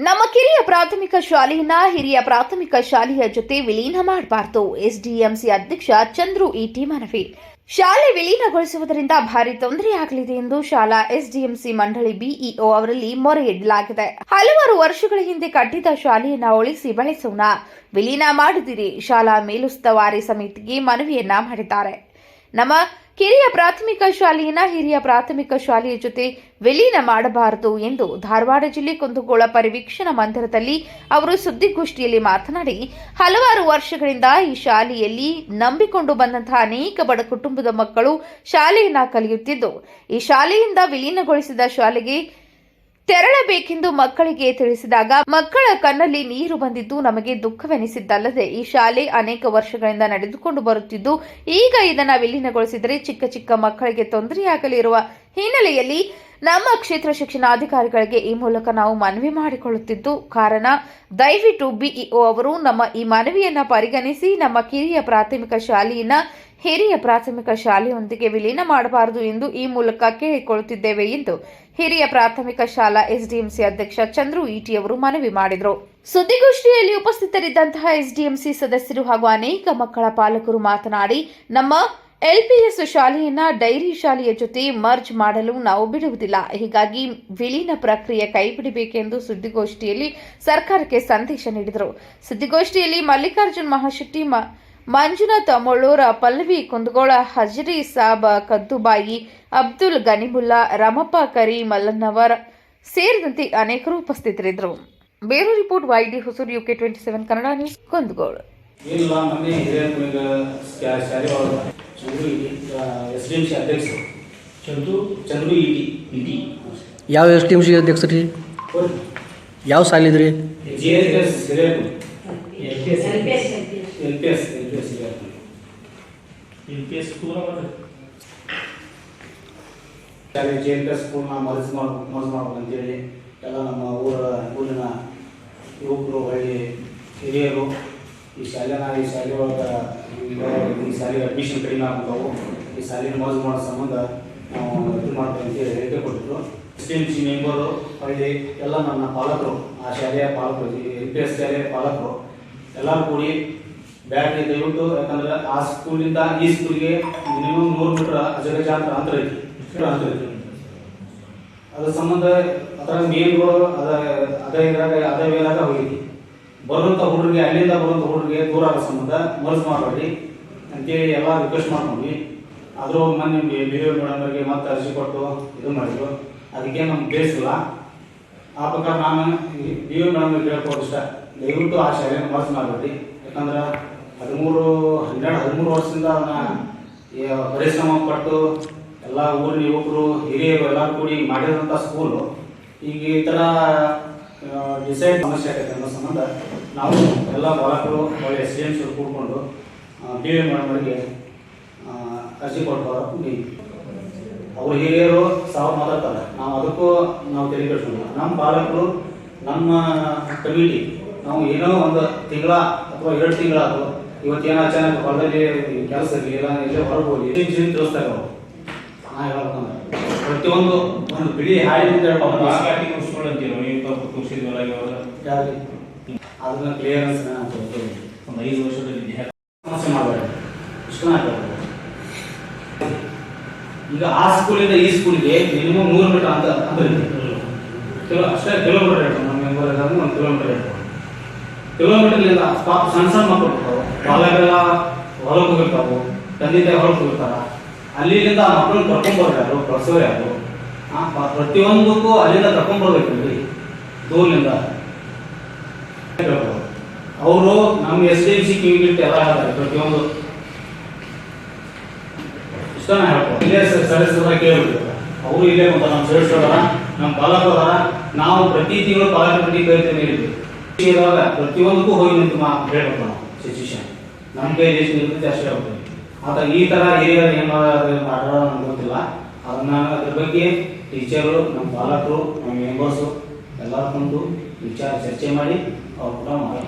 ನಮ್ಮ ಕಿರಿಯ ಪ್ರಾಥಮಿಕ ಶಾಲೆಯನ್ನ ಹಿರಿಯ ಪ್ರಾಥಮಿಕ ಶಾಲೆಯ ಜೊತೆ ವಿಲೀನ ಮಾಡಬಾರದು. ಎಸ್ಡಿಎಂಸಿ ಅಧ್ಯಕ್ಷ ಚಂದ್ರು ಇಟಿ ಮನವಿ. ಶಾಲೆ ವಿಲೀನಗೊಳಿಸುವುದರಿಂದ ಭಾರಿ ತೊಂದರೆಯಾಗಲಿದೆ ಎಂದು ಶಾಲಾ ಎಸ್ಡಿಎಂಸಿ ಮಂಡಳಿ ಬಿಇಒ ಅವರಲ್ಲಿ ಮೊರೆ ಇಡಲಾಗಿದೆ ಹಲವಾರು ವರ್ಷಗಳ ಹಿಂದೆ ಕಟ್ಟಿದ ಶಾಲೆಯನ್ನ ಉಳಿಸಿ ಬಳಸೋಣ. ವಿಲೀನ ಮಾಡದಿರಿ. ಶಾಲಾ ಮೇಲುಸ್ತುವಾರಿ ಸಮಿತಿಗೆ ಮನವಿಯನ್ನ ಮಾಡಿದ್ದಾರೆ. ನಮ್ಮ ಕಿರಿಯ ಪ್ರಾಥಮಿಕ ಶಾಲೆಯನ್ನ ಹಿರಿಯ ಪ್ರಾಥಮಿಕ ಶಾಲೆಯ ಜೊತೆ ವಿಲೀನ ಮಾಡಬಾರದು ಎಂದು ಧಾರವಾಡ ಜಿಲ್ಲೆ ಕುಂದಗೋಳ ಪರಿವೀಕ್ಷಣಾ ಮಂದಿರದಲ್ಲಿ ಅವರು ಸುದ್ದಿಗೋಷ್ಠಿಯಲ್ಲಿ ಮಾತನಾಡಿ, ಹಲವಾರು ವರ್ಷಗಳಿಂದ ಈ ಶಾಲೆಯಲ್ಲಿ ನಂಬಿಕೊಂಡು ಬಂದಂತಹ ಅನೇಕ ಬಡ ಕುಟುಂಬದ ಮಕ್ಕಳು ಶಾಲೆಯನ್ನ ಕಲಿಯುತ್ತಿದ್ದು, ಈ ಶಾಲೆಯಿಂದ ವಿಲೀನಗೊಳಿಸಿದ ಶಾಲೆಗೆ ತೆರಳಬೇಕೆಂದು ಮಕ್ಕಳಿಗೆ ತಿಳಿಸಿದಾಗ ಮಕ್ಕಳ ಕಣ್ಣಲ್ಲಿ ನೀರು ಬಂದಿದ್ದು ನಮಗೆ ದುಃಖವೆನಿಸಿದ್ದಲ್ಲದೆ ಈ ಶಾಲೆ ಅನೇಕ ವರ್ಷಗಳಿಂದ ನಡೆದುಕೊಂಡು ಬರುತ್ತಿದ್ದು, ಈಗ ಇದನ್ನು ವಿಲೀನಗೊಳಿಸಿದರೆ ಚಿಕ್ಕ ಚಿಕ್ಕ ಮಕ್ಕಳಿಗೆ ತೊಂದರೆಯಾಗಲಿರುವ ಹಿನ್ನೆಲೆಯಲ್ಲಿ ನಮ್ಮ ಕ್ಷೇತ್ರ ಶಿಕ್ಷಣಾಧಿಕಾರಿಗಳಿಗೆ ಈ ಮೂಲಕ ನಾವು ಮನವಿ ಮಾಡಿಕೊಳ್ಳುತ್ತಿದ್ದು, ಕಾರಣ ದಯವಿಟ್ಟು ಬಿಇಒ ಅವರು ನಮ್ಮ ಈ ಮನವಿಯನ್ನು ಪರಿಗಣಿಸಿ ನಮ್ಮ ಕಿರಿಯ ಪ್ರಾಥಮಿಕ ಶಾಲೆಯನ್ನ ಹಿರಿಯ ಪ್ರಾಥಮಿಕ ಶಾಲೆಯೊಂದಿಗೆ ವಿಲೀನ ಮಾಡಬಾರದು ಎಂದು ಈ ಮೂಲಕ ಕೇಳಿಕೊಳ್ಳುತ್ತಿದ್ದೇವೆ ಎಂದು ಹಿರಿಯ ಪ್ರಾಥಮಿಕ ಶಾಲಾ ಎಸ್ಡಿಎಂಸಿ ಅಧ್ಯಕ್ಷ ಚಂದ್ರು ಈಟಿ ಅವರು ಮನವಿ ಮಾಡಿದರು. ಸುದ್ದಿಗೋಷ್ಠಿಯಲ್ಲಿ ಉಪಸ್ಥಿತರಿದ್ದಂತಹ ಎಸ್ಡಿಎಂಸಿ ಸದಸ್ಯರು ಹಾಗೂ ಅನೇಕ ಮಕ್ಕಳ ಪಾಲಕರು ಮಾತನಾಡಿ, ನಮ್ಮ ಎಲ್ಪಿಎಸ್ ಶಾಲೆಯನ್ನ ಡೈರಿ ಶಾಲೆಯ ಜೊತೆ ಮರ್ಜ್ ಮಾಡಲು ನಾವು ಬಿಡುವುದಿಲ್ಲ. ಹೀಗಾಗಿ ವಿಲೀನ ಪ್ರಕ್ರಿಯೆ ಕೈಬಿಡಬೇಕೆಂದು ಸುದ್ದಿಗೋಷ್ಠಿಯಲ್ಲಿ ಸರ್ಕಾರಕ್ಕೆ ಸಂದೇಶ ನೀಡಿದರು. ಸುದ್ದಿಗೋಷ್ಠಿಯಲ್ಲಿ ಮಲ್ಲಿಕಾರ್ಜುನ್ ಮಹಾಶೆಟ್ಟಿ ಮಂಜುನಾಥ್ ಮುಳ್ಳೂರ ಪಲ್ಲವಿ ಕುಂದಗೋಳ ಹಜರಿ ಸಾಬ ಕದ್ದುಬಾಯಿ ಅಬ್ದುಲ್ ಗನಿಬುಲ್ಲಾ ರಮಪ್ಪ ಕರಿ ಮಲ್ಲನ್ನವರ್ ಸೇರಿದಂತೆ ಅನೇಕರು ಉಪಸ್ಥಿತರಿದ್ದರು. ಬೇರೆ report Y D Hosur UK twenty seven Kannada news Kundagol. M ಯಾವ ಎಸ್ ಟಿ ಎಂ ಸಿ ಅಧ್ಯಕ್ಷರು ರೀ? ಯಾವ ಸಾಲಿದ್ರಿ L P S L P S L P S ಹಿರಿಯ ಎಲ್ ಪಿ ಎಸ್ ಪೂರ ಬರ್ರಿ ಶಾಲೆ ಜೆ ಎಲ್ ಪಿ ಎಸ್ ಸ್ಕೂಲ್ನ merge ಮಾಡ್ಬೇಕು ಮರ್ಜ್ ಮಾಡ್ಬೇಕು ಅಂತೇಳಿ ಎಲ್ಲ ನಮ್ಮ ಊರ ಊರಿನ ಯುವಕರು ಹೊಳ್ಳಿ ಹಿರಿಯರು ಈ ಶಾಲೆನ, ಈ ಶಾಲೆ ಒಳಗೆ, ಈ ಶಾಲೆಗೆ ಅಡ್ಮಿಷನ್ ಕಡಿಮೆ ಆಗ್ತಾವು ಈ ಶಾಲೆನ ಮರ್ಜ್ ಮಾಡೋ ಸಂಬಂಧ ನಾವು ಇದು ಮಾಡ್ತೀವಿ ಅಂತೇಳಿ ಹೇಳಿಕೆ ಕೊಟ್ಟಿದ್ರು. ಎಸ್ ಸಿ ಮೆಂಬರು ಹೊಳ್ಳಿ ಎಲ್ಲ ನನ್ನ ಪಾಲಕರು, ಆ ಶಾಲೆಯ ಪಾಲಕರು ಎಲ್ ಪಿ ಎಸ್ ಶಾಲೆಯ ಪಾಲಕರು, ಎಲ್ಲರೂ ಕೂಡಿ ಬ್ಯಾಟ್ರಿ ದಯವಿಟ್ಟು ಯಾಕಂದ್ರೆ ಆ ಸ್ಕೂಲಿಂದ ಈ ಸ್ಕೂಲ್ಗೆ ಮಿನಿಮಮ್ ನೂರು ಮೀಟರ್ ಅಜಗಜಾಂತರ ಅಂತರ ಐತಿ. ಅಂತರ ಐತಿ. ಅದ್ರ ಸಂಬಂಧ ಅದರ ಮೇನ್ಗಳು ಅದ, ಅದೇ ಇದ್ರಾಗ, ಅದೇ ವೇಲಾಗ ಹೋಗಿದ್ವಿ. ಬರುವಂಥ ಹುಡುಗರಿಗೆ ಅಲ್ಲಿಂದ ಬರುವಂಥ ಹುಡುಗರಿಗೆ ದೂರ ಆಗೋ ಸಂಬಂಧ ಮನಸ್ಸು ಮಾಡಬೇಡಿ ಅಂತೇಳಿ ಎಲ್ಲ ರಿಕ್ವೆಸ್ಟ್ ಮಾಡ್ಕೊಂಡ್ವಿ. ಆದರೂ ಮೊನ್ನೆ ಬಿ ಬಿ ಮೇಡಮ್ ಅವರಿಗೆ ಮತ್ತೆ ಅರ್ಜಿ ಕೊಟ್ಟು ಇದು ಮಾಡಿದ್ರು. ಅದಕ್ಕೆ ನಮ್ಗೆ ಬೇಸಿಲ್ಲ ಆ ಪ್ರಕಾರ ನಾನು ಬಿ ಮೇಡಮ್ ಇಷ್ಟ ದಯವಿಟ್ಟು ಆ ಶಾಲೆಯನ್ನು ಮನಸ್ಸು ಮಾಡಬೇಡಿ. ಯಾಕಂದ್ರೆ ಹದಿಮೂರು, ಹನ್ನೆರಡು, ಹದಿಮೂರು ವರ್ಷದಿಂದ ಈ ಪರಿಶ್ರಮ ಪಟ್ಟು ಎಲ್ಲ ಊರಿನ ಯುವಕರು, ಹಿರಿಯರು ಎಲ್ಲರೂ ಕೂಡಿ ಮಾಡಿರೋಂಥ ಸ್ಕೂಲು ಈಗ ಈ ಥರ ಡಿಸೈಡ್ ಸಮಸ್ಯೆ ಆಗೈತೆ ಅನ್ನೋ ಸಂಬಂಧ ನಾವು ಎಲ್ಲ ಬಾಲಕರು, ಒಳ್ಳೆ ಎಸ್ ಡಿ ಎಂ ಸಿ ಕೂಡ್ಕೊಂಡು ಬಿ ಎ ಮೇಡಮ್ಗಳಿಗೆ ಅರ್ಜಿ ಕೊಟ್ಟು ಅವ್ರು ಹಿರಿಯರು ಸಾವು ಮಾತಾಡ್ತಾರೆ. ನಾವು ಅದಕ್ಕೂ ನಾವು ತೆರಿಗೆ ನಮ್ಮ ಬಾಲಕರು ನಮ್ಮ ಕಮಿಟಿ ನಾವು ಏನೋ ಒಂದು ತಿಂಗಳ ಅಥವಾ ಎರಡು ತಿಂಗಳಾದ್ರು ಇವತ್ತೇನೋ ಅಚಾನಕ್ ಹೊಲದಲ್ಲಿ ಕೆಲಸ ಇರಲಿ ಇಲ್ಲ ಇಲ್ಲೇ ಹೊರಗೆ ಹೋಗಿ ತಿಳಿಸ್ತಾರೆ ಅವರು ನಾ ಹೇಳ್ಬೇಕಂದ್ರೆ ಪ್ರತಿಯೊಂದು ಒಂದು ಬಿಳಿ ಹಾಡಿನಿಂದ? ಅದನ್ನ ಕ್ಲಿಯರೆನ್ಸ್ ಒಂದು ಐದು ವರ್ಷದಲ್ಲಿ ಸಮಸ್ಯೆ ಮಾಡಬೇಡ. ಇಷ್ಟು ಈಗ ಆ ಸ್ಕೂಲಿಂದ ಈ ಸ್ಕೂಲ್ಗೆ ಮಿನಿಮಮ್ ನೂರು ಮೀಟರ್ ಅಂತ ಅಂತ ಕಿಲೋ ಅಷ್ಟೇ ಕಿಲೋಮೀಟರ್ ಹೇಳ್ತಾರೆ. ನಮ್ಮ ಮೆಂಬರ್ ಒಂದು ಕಿಲೋಮೀಟರ್ ಹೇಳ್ತಾರೆ. ಕಿಲೋಮೀಟರ್ಲಿಂದ ಪಾಪ ಸಣ್ಣ ಸಣ್ಣ ಮಕ್ಕಳು ಇರ್ತಾವೆ. ಬಾಲಕರೆಲ್ಲ ಹೊರಗೆ ಹೋಗಿರ್ತಾವೆ. ತಂದೆ ತಾಯಿ ಹೊರಗೆ ಹೋಗಿರ್ತಾರ. ಅಲ್ಲಿಂದ ಆ ಮಕ್ಕಳನ್ನ ಕರ್ಕೊಂಡ್ಬರ್ರು ಯಾರು? ಕಳ್ಸೋರು ಯಾರು? ಪ್ರತಿಯೊಂದಕ್ಕೂ ಅಲ್ಲಿಂದ ಕರ್ಕೊಂಡ್ಬರ್ಬೇಕಲ್ರಿ ದೂರದಿಂದ ಅವರು ನಮ್ಮ ಎಸ್ ಡಿ ಎಂ ಸಿ ಕಿವಿಗಿಟ್ಟು ಎಲ್ಲ ಹೇಳ್ತಾರೆ, ಪ್ರತಿಯೊಂದು. ಇಷ್ಟನ ಹೇಳ್ಬೋದು ಇಲ್ಲೇ ಸದಸ್ಯರ ಕೇಳ್ಬಿಟ್ಟು. ಅವರು ಇಲ್ಲೇ ಬಂದ ನಮ್ಮ ಸದಸ್ಯರ ನಮ್ಮ ಪಾಲಕ ಅದಾರ. ನಾವು ಪ್ರತಿ ತಿಂಗಳು ಪಾಲಕರ ಕರಿತೇವೆ ಹೇಳಿದ್ವಿ. ಇರುವಾಗ ಪ್ರತಿಯೊಂದಕ್ಕೂ ಹೋಗಿ ನಿಂತು ಮಾ ಹೇಳ್ಬೇಕು ನಾವು ಸಿಚುವೇಶನ್ ನಮ್ಮ ಕೈ ಎಷ್ಟು ನಿಂತೈತೆ ಅಷ್ಟೇ ಆತ ಈ ತರ ಹಿರಿಯರು ಏನು ಮಾಡೋಣ ನಮ್ಗೆ ಗೊತ್ತಿಲ್ಲ. ಅದನ್ನ ಅದ್ರ ಬಗ್ಗೆ ಟೀಚರು ನಮ್ಮ ಪಾಲಕರು ನಮ್ಮ ಮೆಂಬರ್ಸು ಎಲ್ಲರೂ ಕುಂತು ವಿಚಾರ ಚರ್ಚೆ ಮಾಡಿ ಅವ್ರು ಕೂಡ ಮಾಡೋಣ